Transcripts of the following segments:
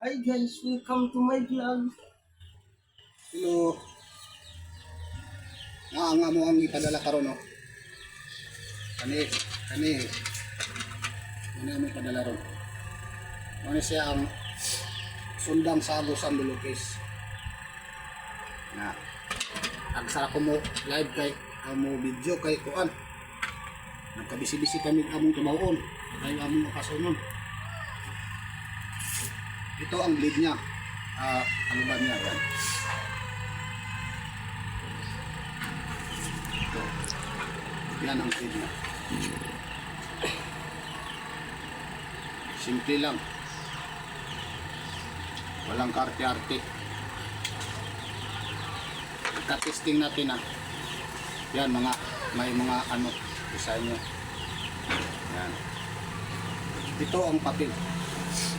Hi guys, welcome to my vlog. Hello. Nga nga mo ang ipadala karon no. Kani, kani. Ano mo ipadala ron? Ano siya ang sundang salo sa Lulukis. Na. Agsara ko mo live kay amo video kay kuan. Nagkabisi-bisi kami among tumawon. Kay among nakasunon. Ito ang bleed niya. Ah, ano ba niya yan? Ito. Yan ang feed niya. Simple lang. Walang karte-arte. Pagka-testing natin ah. Yan mga, may mga ano, design niya. Yan. Ito ang papel.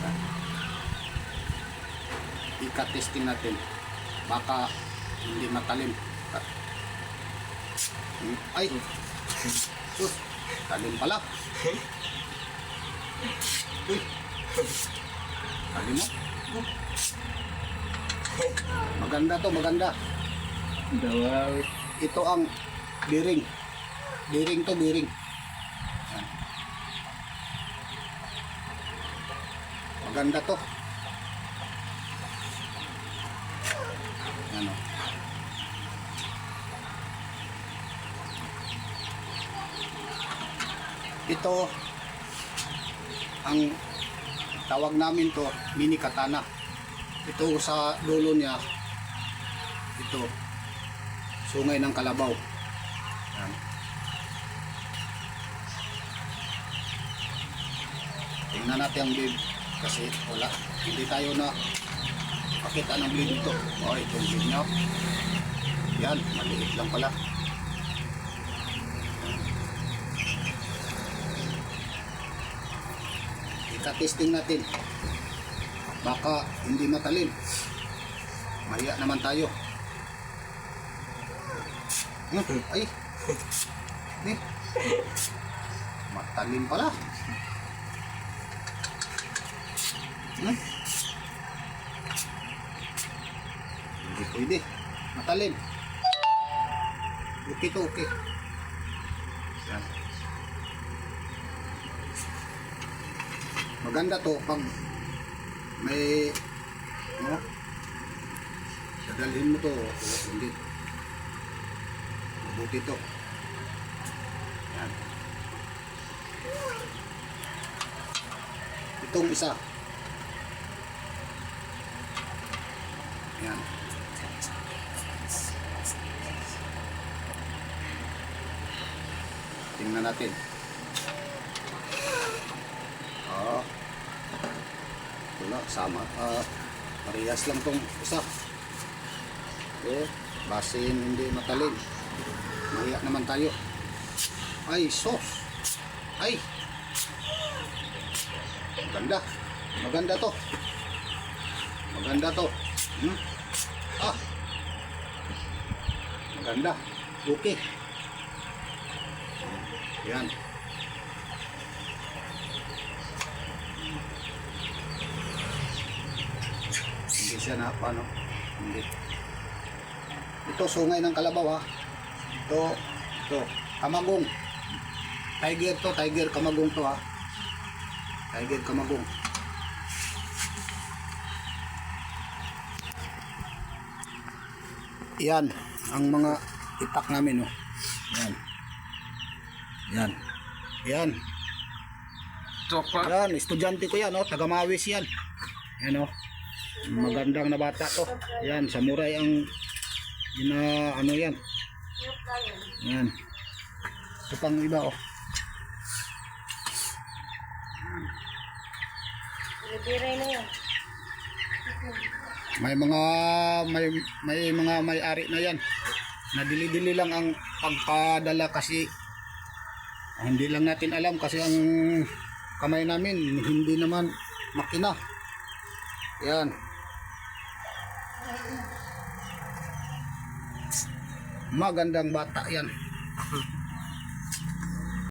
Yan. Ika-testing natin. Baka hindi matalim. Ay! Sus! Talim pala. Uy! Talim mo? Maganda to, maganda. Ito ang bearing. Bearing to, bearing. Maganda to. Ito ang tawag namin to mini katana. Ito sa dulo niya ito sungay ng kalabaw. Yan. Tingnan natin ang blade kasi wala hindi tayo na pakita ng blade ito. Oh, ito yung blade niya. Yan, maliit lang pala. Ika-testing natin. Baka hindi matalim. Mahiya naman tayo. Hmm, Ay. Ni. Matalim pala. Hmm? Hindi pwede. Matalim. Okay to, okay. Yan. Maganda to pag may no? Dadalhin mo to hindi. Mabuti to. Yan. Itong isa. Yan. Tingnan natin. Ah. Wala, sama. Ah, parehas lang tong isa. Okay. Basin hindi matalim. Mahiya naman tayo. Ay, sos. Ay. Maganda. Maganda to. Maganda to. Hmm? Ah. Maganda. Okay. Yan. Hindi siya na paano. Hindi. Ito sungay ng kalabaw ha. Ito, ito, kamagong. Tiger to, tiger kamagong to ha. Tiger kamagong. Yan, ang mga itak namin oh. Yan. Yan. Yan. Yan, estudyante ko yan, oh, taga Mawis yan. Yan, oh. Magandang na bata to. Yan, samurai ang ina, ano yan. Yan. Ito pang iba, oh. May mga, may, may mga may-ari na yan. Nadili-dili lang ang pagpadala kasi ah, hindi lang natin alam kasi ang kamay namin hindi naman makina. Yan. Magandang bata yan.